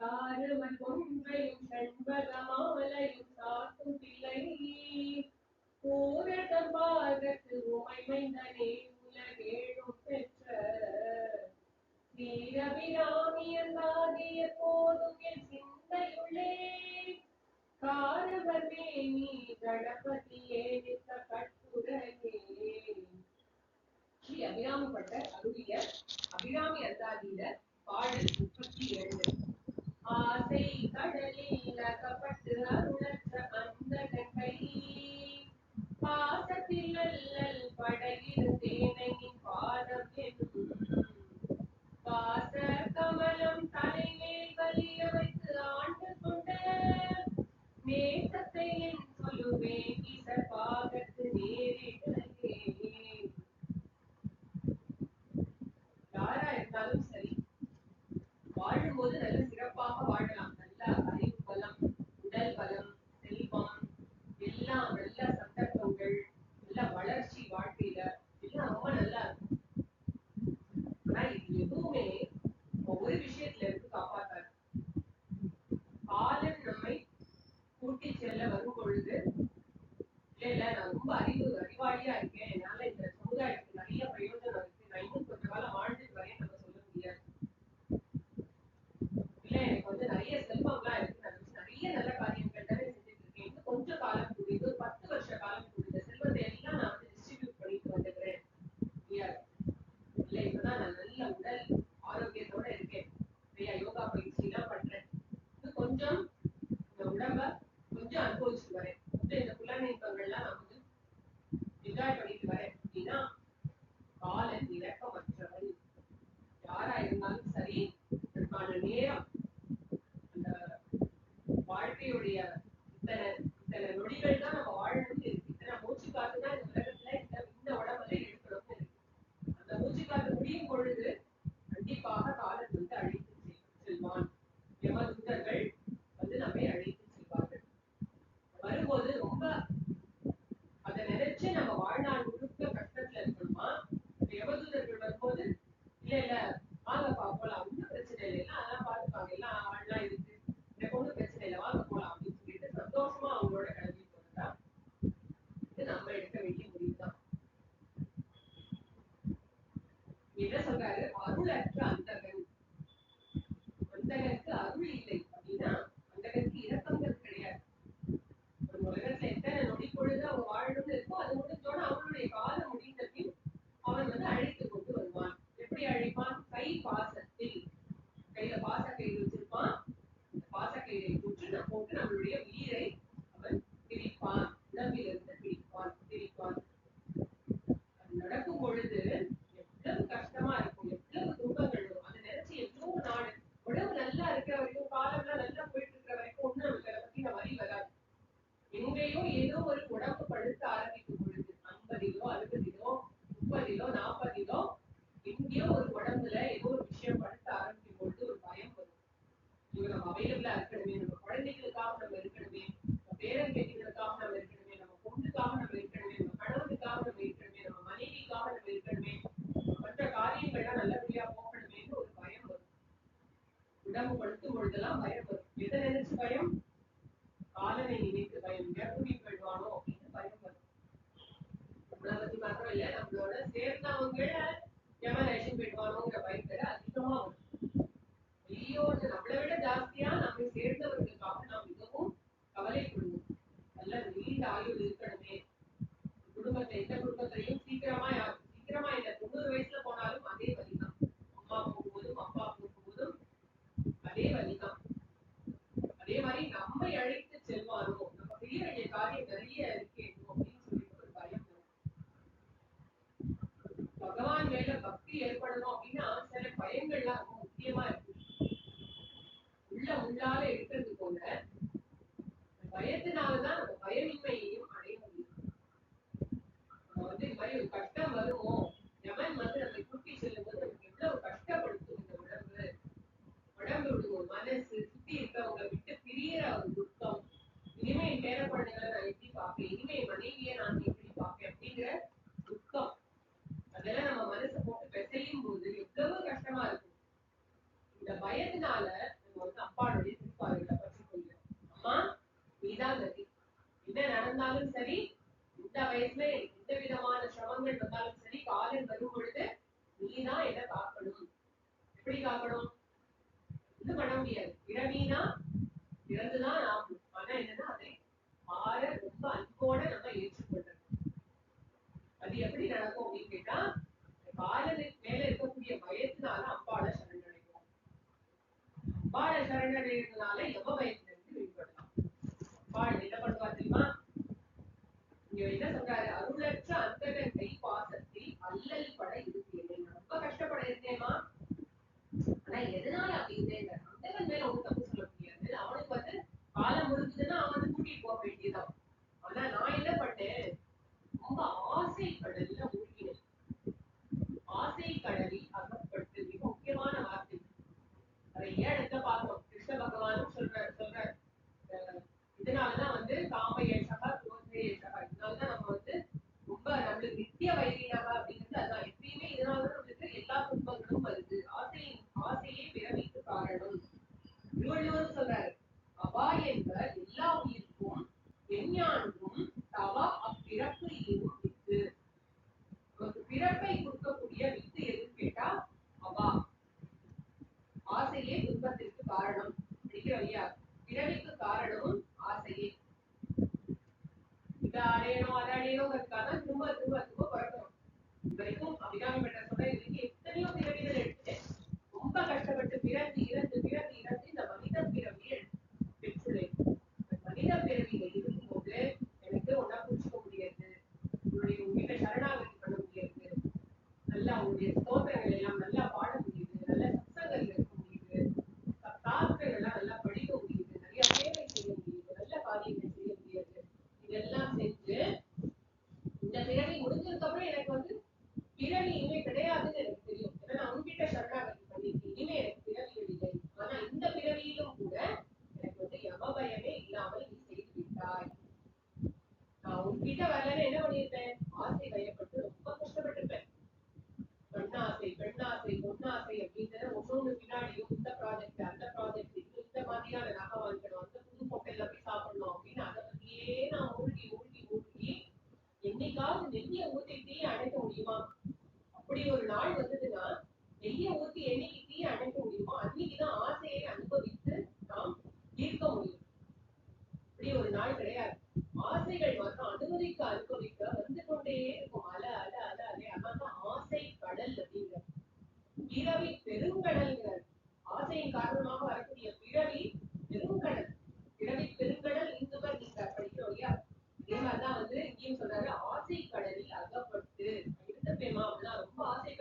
காரமன் கொன்றையும் செண்பகமாலையும் காட்டும் பிள்ளை போரதம் பாகத்து உமைமைந்தனே உலகேழும் பெற்ற வீரபிராமியந்தாகிய போதும் என் சிந்தையுள்ளே. காரவமே நீ கணபதியே நித்த கட்டுடனே ஸ்ரீ அபிராமப்பட்ட அருளிய அபிராமி அந்தாதியில பாடல் முப்பத்தி ஏழு. Uh, say good. பயத்தினால நம்ம வந்து அப்பாவுடைய திருப்பாவைகளை பற்றி கொள்கிறோம் அம்மா நீதான் நதி என்ன நடந்தாலும் சரி இந்த வயசுல எந்த விதமான சிரமங்கள் வந்தாலும் சரி காலம் வரும் பொழுது நீதான் என்ன காக்கணும். எப்படி காக்கணும்? இது பண்ண முடியாது. இரவினா இறந்துதான் ஆகும். ஆனா என்னன்னா அதை ஆற ரொம்ப அன்போட நம்ம ஏற்றுக்கொள்றது அது எப்படி நடக்கும் அப்படின்னு கேட்டா காலனுக்கு மேல அம்பாள நிறைய இடத்துல பார்க்கிறோம் கிருஷ்ண பகவானும் சொல்ற சொல்ற இதனாலதான் வந்து காமயேஷகா குரோதேஷகா இதனாலதான் நம்ம வந்து ரொம்ப நம்மளுக்கு நித்திய வைரீனக இதை அடையணும் அதை திரும்ப திரும்ப திரும்ப பிறக்கணும் இது வரைக்கும் அபிராமி பட்ட சொல்ற இது வரைக்கும் எத்தனையோ பிறவிகள் எடுத்துட்டேன் ரொம்ப கஷ்டப்பட்டு பிறந்து இறந்து பிறந்து இறந்து இந்த மனித பிறவியை பெற்றுள்ளேன் இந்த மனித பிறவியில இருக்கும்போது எனக்கு ஒன்னா புரிச்சுக்க முடியாது உங்களுடைய உங்ககிட்ட சரணாகதி பண்ண முடியாது நல்லா உங்களுடைய ஸ்தோத்திரங்கள் எல்லாம் நல்லா பாட முடியுது நல்ல சத்சங்கங்கள் இருக்க முடியுது சாஸ்திரங்கள் எல்லாம் நல்லா படிக்க முடியுது நிறைய சேவை செய்ய முடியுது நல்ல காரியங்கள் செய்ய முடியாது இதெல்லாம் செஞ்சு இந்த பிறவி முடிஞ்சதுக்கு அப்புறம் எனக்கு வந்து பிறவி இனிமே கிடையாதுன்னு எனக்கு தெரியும் ஏன்னா நான் உன்கிட்ட சரணாகதி பண்ணிருக்கேன் இனிமே எனக்கு பிறவிகள் இல்லை ஆனா இந்த பிறவியிலும் கூட எனக்கு வந்து யம பயமே இல்லாமல் நீ செய்து விட்டாய் நான் உன்கிட்ட வரலன்னு என்ன பண்ணிருப்பேன் ஆசை பயப்பட்டு ரொம்ப கஷ்டப்பட்டிருப்பேன் பெண்ணாசை பெண்ணாசை பொன்னாசை அப்படின்னு ஒன்னொன்னு பின்னாடியும் இந்த ப்ராஜெக்ட் அந்த ப்ராஜெக்ட் இது இந்த மாதிரியான நகை வாங்கிக்கணும் அந்த புது ஹோட்டல்ல போய் சாப்பிடணும் அப்படின்னு அதை பத்தியே நான் மூழ்கி மூழ்கி மூழ்கி என்னைக்காவது நெய்ய ஊத்தி தீ அணைக்க முடியுமா? அப்படி ஒரு நாள் வந்ததுன்னா நெய்ய ஊத்தி என்னைக்கு தீ அணைக்க முடியுமோ அன்னைக்குதான் ஆசையை அனுபவித்து நாம் தீர்க்க முடியும். அப்படி ஒரு நாள் கிடையாது. ஆசைகள் மாத்திரம் அனுமதிக்க அனுபவிக்க வந்து கொண்டே இருக்கும். அல அல அல அலை. அதான் ஆசை கடல் அப்படிங்கிறது. பிறவி பெருங்கடல்ங்கிறது ஆசையின் காரணமாக வரக்கூடிய பிறவி பெருங்கடல். பிறவி பெருங்கடல் இதே மாதிரிதான் வந்து இங்கேயும் சொல்றாரு ஆசை கடலில் அகப்பட்டு இருந்தப்பேமா அப்படின்னா ரொம்ப ஆசை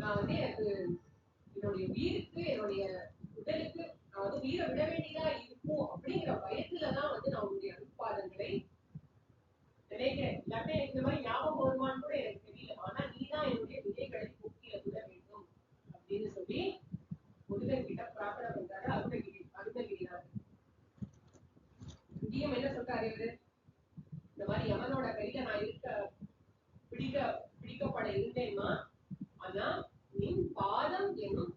நான் வந்து எனக்கு என்னுடைய உயிருக்கு என்னுடைய உடலுக்கு நான் வந்து உயிரை விட வேண்டியதா இருக்கும் அப்படிங்கிற பயத்துலதான் வந்து நான் உங்களுடைய அனுப்பாதங்களை நினைக்கிறேன். எல்லாமே இந்த மாதிரி ஞாபகம் வருமான்னு கூட எனக்கு தெரியல. ஆனா நீதான் என்னுடைய விதைகளை போக்கிய விட வேண்டும் அப்படின்னு சொல்லி முருகன் கிட்ட பிரார்த்தனை பண்றாரு. அருணகிரி அருணகிரிநாதர். இங்கேயும் என்ன சொல்றாரு இவரு? இந்த மாதிரி யமனோட கையில நான் இருக்க பிடிக்க பிடிக்கப்பட இருந்தேன்னா ஆனா பாதம் எனும்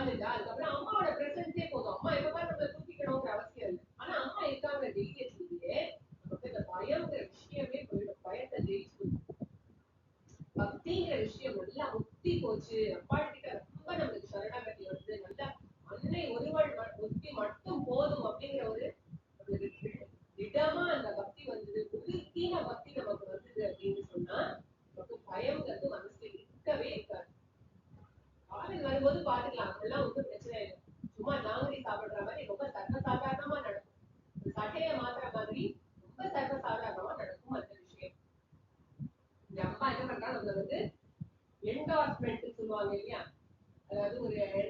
காலேஜா அதுக்கப்புறம் அம்மாவோட பிரசன்ஸே போதும். அம்மா எப்ப பாரு வந்து பிரச்சனை இல்லை. சும்மா நாங்கரி சாப்பிடுற மாதிரி ரொம்ப சர்வ சாதாரணமா நடக்கும். சட்டையை மாத்துற மாதிரி ரொம்ப சர்வ சாதாரணமா நடக்கும் அந்த விஷயம். இந்த அம்மா என்ன பண்றாங்க? வந்து என்டார்ஸ்மெண்ட் சொல்லுவாங்க இல்லையா? அதாவது ஒரு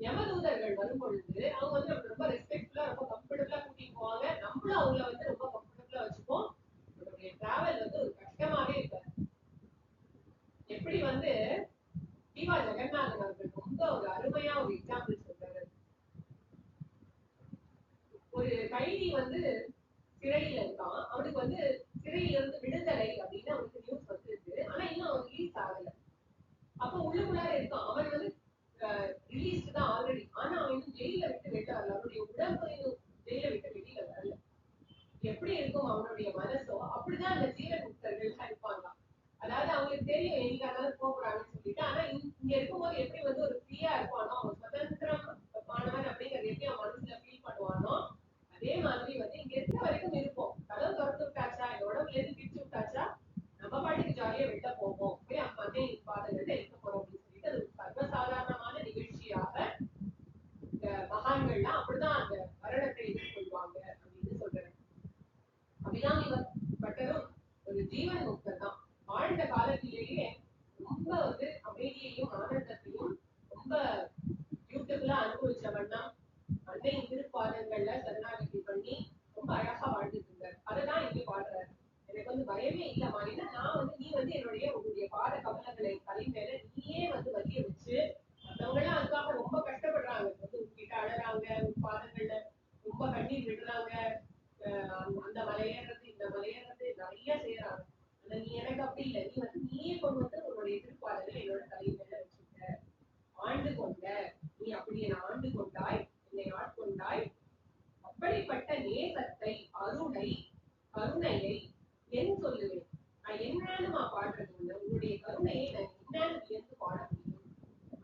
யமதூதர்கள் வரும் பொழுது அவங்க வந்து ரொம்ப ரெஸ்பெக்ட்ஃபுல்லா ரொம்ப கம்ஃபர்டபுளா கூட்டிட்டு போவாங்க. நம்மளும் அவங்கள அந்த மலையேறது இந்த மலையேறது நிறைய செய்யறாங்க ஆனா நீ எனக்கு அப்படி இல்லை. நீ வந்து நீயே கொண்டு வந்து உன்னுடைய திருப்பாடலை என்னோட தலைமையில வச்சுக்க. ஆண்டு கொண்ட நீ அப்படி என்னை ஆண்டு கொண்டாய் என்னை ஆட்கொண்டாய். அப்படிப்பட்ட நேசத்தை அருணை கருணையை என் சொல்லுவேன். நான் என்னாலுமா பாடுறது இல்லை உன்னுடைய கருணையை நான் என்னாலும் வியந்து பாட முடியும்?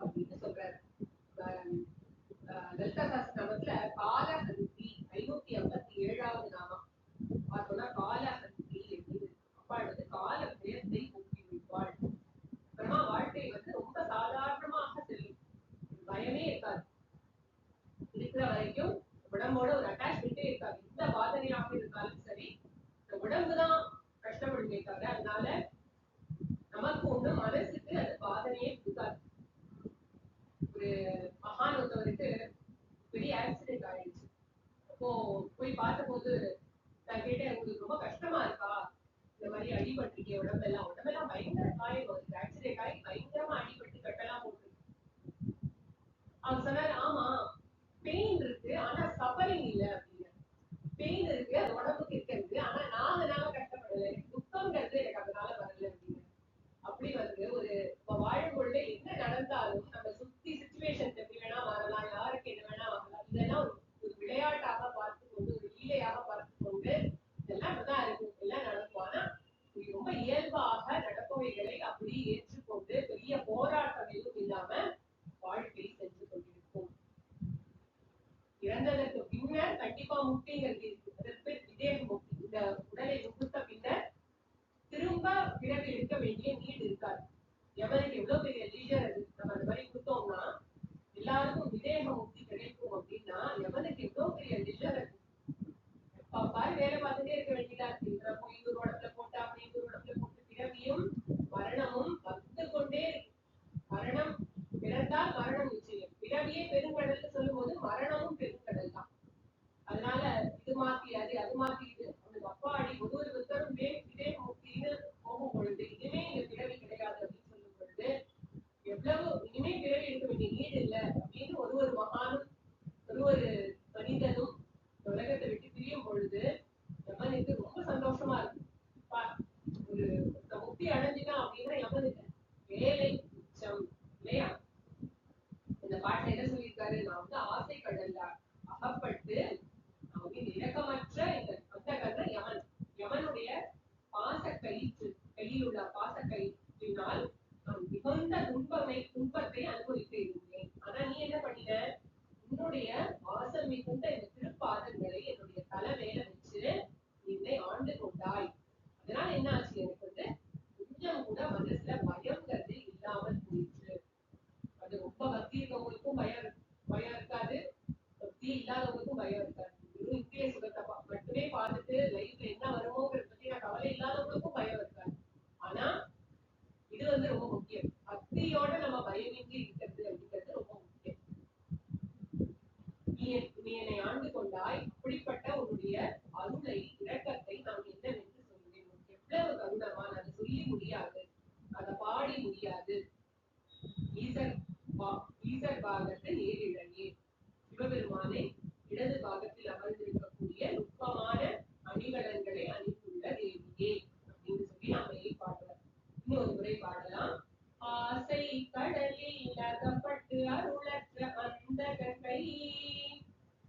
அப்படின்னு சொல்றாரு. லலிதா சாஸ்திரத்துல பால ஐநூத்தி ஐம்பத்தி ஏழாவது நாமம். அப்பதான் கால அப்பா எடுத்து கண்டிப்பா முக்திங்கிறது இருக்கு. இதே முக்தி இந்த உடலை முகுத்த பின்னர் திரும்ப பிறகு இருக்க வேண்டிய நீடு இருக்காது. எவருக்கு எவ்வளவு பெரிய ஒரு முறை பாடலாம். ஆசை கடலில் அகப்பட்டு அருளற்ற அந்த கங்கை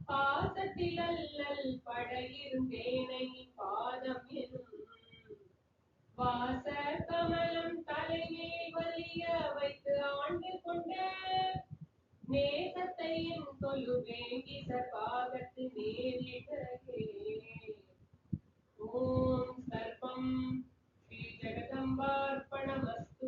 பாசத்தில் அல்லல் படையிரும் வேலையின் பாதம் எனும் வாச கமலம் தலைமேல் வலிய வைத்து ஆண்டு கொண்ட நேசத்தையும் தொழு வேங்கி சர்பாகத்து நேரிடகே ஓம் சர்பம் जगदम्बार्पणमस्तु